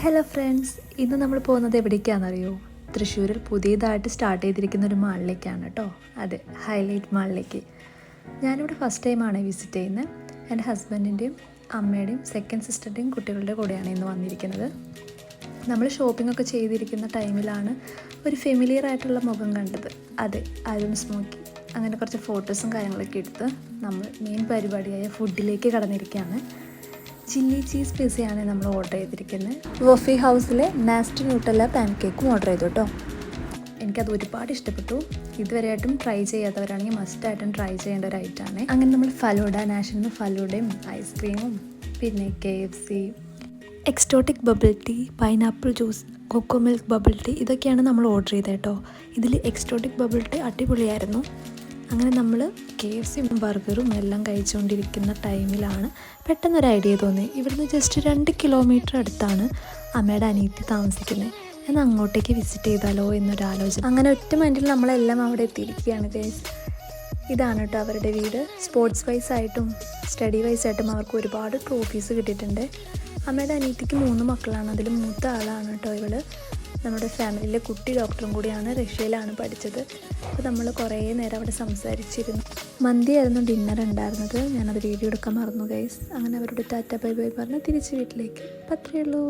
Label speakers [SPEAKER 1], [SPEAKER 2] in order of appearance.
[SPEAKER 1] Hello friends ഇന്ന് നമ്മൾ പോകുന്നത് എവിടേക്കാണെന്നറിയോ? തൃശ്ശൂരിൽ പുതിയതായിട്ട് സ്റ്റാർട്ട് ചെയ്തിരിക്കുന്ന ഒരു മാളിലേക്കാണ് കേട്ടോ. അതെ ഹൈലൈറ്റ് മാളിലേക്ക് ഞാനിവിടെ ഫസ്റ്റ് ടൈമാണ് വിസിറ്റ് ചെയ്യുന്നത്. എന്റെ ഹസ്ബൻഡിന്റെയും അമ്മയുടെയും സെക്കൻഡ് സിസ്റ്ററിന്റെയും കുട്ടികളുടെ കൂടെയാണ് ഇന്ന് വന്നിരിക്കുന്നത്. നമ്മൾ ഷോപ്പിംഗ് ഒക്കെ ചെയ്തിരിക്കുന്ന ടൈമിലാണ് ഒരു ഫെമിലിയർ ആയിട്ടുള്ള മുഖം കണ്ടത്. അതെ അരുൺ സ്മോക്കി അങ്ങനെ കുറച്ച് ഫോട്ടോസും കാര്യങ്ങളൊക്കെ എടുത്ത് നമ്മൾ മെയിൻ പരിപാടിയായ ഫുഡിലേക്ക് കടന്നിരിക്കുകയാണ്. ചില്ലി ചീസ് പിസയാണ് നമ്മൾ ഓർഡർ ചെയ്തിരിക്കുന്നത്. വോഫി ഹൗസിലെ നാസ്റ്റ് ന്യൂട്ടല്ല പാൻ കേക്കും ഓർഡർ ചെയ്തു കേട്ടോ എനിക്കത് ഒരുപാട് ഇഷ്ടപ്പെട്ടു. ഇതുവരെയായിട്ടും ട്രൈ ചെയ്യാത്തവരാണെങ്കിൽ മസ്റ്റായിട്ടും ട്രൈ ചെയ്യേണ്ട ഒരു ഐറ്റമാണ് അങ്ങനെ നമ്മൾ ഫലൂഡ നാഷണൽ ഫലൂഡയും ഐസ്ക്രീമും പിന്നെ K F C exotic bubble tea pineapple juice cocoa milk bubble tea ഇതൊക്കെയാണ് നമ്മൾ ഓർഡർ ചെയ്തത് കേട്ടോ ഇതിൽ എക്സ്റ്റോട്ടിക് ബബിൾ ടീ അടിപൊളിയായിരുന്നു. അങ്ങനെ നമ്മൾ കെ എഫ് സിയും ബർഗറും എല്ലാം കഴിച്ചുകൊണ്ടിരിക്കുന്ന ടൈമിലാണ് പെട്ടെന്നൊരു ഐഡിയ തോന്നി ഇവിടുന്ന് ജസ്റ്റ് രണ്ട് കിലോമീറ്റർ അടുത്താണ് അമ്മയുടെ അനിയത്തി താമസിക്കുന്നത് എന്നാൽ അങ്ങോട്ടേക്ക് വിസിറ്റ് ചെയ്താലോ എന്നൊരു ആലോചന അങ്ങനെ ഒറ്റ മൈൻഡിൽ നമ്മളെല്ലാം അവിടെ എത്തിയിരിക്കുകയാണ് ഗൈസ് ഇതാണ് കേട്ടോ അവരുടെ വീട്. സ്പോർട്സ് വൈസ് ആയിട്ടും സ്റ്റഡി വൈസ് ആയിട്ടും അവർക്ക് ഒരുപാട് ട്രോഫീസ് കിട്ടിയിട്ടുണ്ട്. അമ്മയുടെ അനിയത്തിക്ക് മൂന്ന് മക്കളാണ്. അതിൽ മൂത്ത ആളാണ് കേട്ടോ ഇവൾ. നമ്മുടെ ഫാമിലിയിലെ കുട്ടി ഡോക്ടറും കൂടിയാണ് റഷ്യയിലാണ് പഠിച്ചത്. അപ്പോൾ നമ്മൾ കുറേ നേരം അവിടെ സംസാരിച്ചിരുന്നു. മന്തിയായിരുന്നു ഡിന്നർ ഉണ്ടായിരുന്നത്. ഞാനത് വീഡിയോ എടുക്കാൻ മറന്നു ഗൈസ് അങ്ങനെ അവരോട് ടാറ്റ ബൈ ബൈ പറഞ്ഞ് തിരിച്ച് വീട്ടിലേക്ക്. അപ്പം അത്രയേ ഉള്ളൂ.